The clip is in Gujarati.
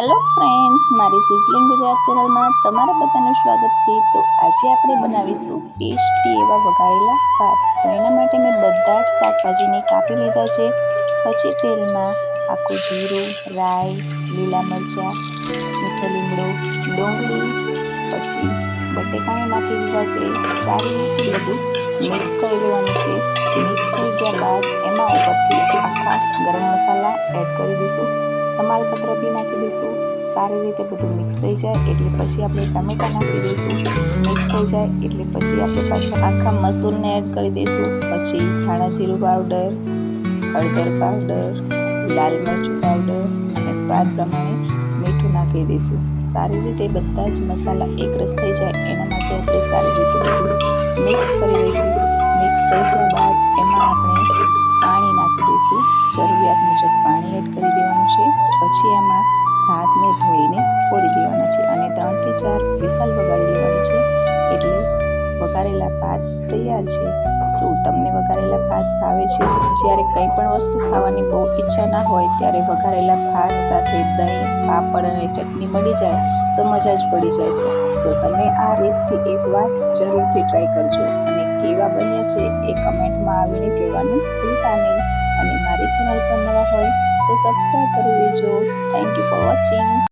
હેલો ફ્રેન્ડ્સ, મારી સિઝલિંગ ગુજરાત ચેનલમાં તમારા બધાનું સ્વાગત છે. તો આજે આપણે બનાવીશું ટેસ્ટી એવા વઘારેલા ભાત. તો એના માટે મેં બધા જ શાકભાજીને કાપી લીધા છે. પછી તેલમાં આખું જીરું, રાઈ, લીલા મરચાં, મીઠો લીમડો, ડુંગળી, પછી બટેકાને નાખી દીધા છે. સારી રીતે બધું મિક્સ કરી દેવાનું છે. મિક્સ કરી ગયા બાદ એમાં ઉપરથી આખા ગરમ મસાલા એડ કરી દઈશું. તમાલપત્ર બી નાખી દઈશું. સારી રીતે બધું મિક્સ થઈ જાય, એટલે પછી આપણે ટમેટા નાખી દઈશું. મિક્સ થઈ જાય, એટલે પછી આપણે પાછા આખા મસૂરને એડ કરી દઈશું. પછી ધાણા જીરું પાવડર હળદર પાવડર લાલ મરચું પાવડર અને સ્વાદ પ્રમાણે મીઠું નાખી દઈશું. સારી રીતે બધા જ મસાલા એકરસ થઈ જાય, એના માટે આપણે સારી રીતે મિક્સ કરી દઈશું મિક્સ થઈ મુજબ પાણી એડ કરી દેવાનું છે. પછી એમાં ભાતને ધોઈને ફોડી દેવાના છે અને ત્રણથી ચાર વિસલ વગાડી દેવાની છે. એટલે વઘારેલા ભાત તૈયાર છે. શું તમને વઘારેલા ભાત ભાવે છે? જ્યારે કંઈ પણ વસ્તુ ખાવાની બહુ ઈચ્છા ના હોય, ત્યારે વઘારેલા ભાત સાથે દહીં, પાપડ અને ચટણી મળી જાય તો મજા જ પડી જાય છે. તો તમે આ રીતથી એકવાર જરૂરથી ટ્રાય કરજો. અને કેવા બન્યા છે એ કમેન્ટમાં આવીને કહેવાનું ભૂલતા નહીં. ચેનલ પર નવા હોય તો સબસ્ક્રાઈબ કરી દેજો. Thank you for watching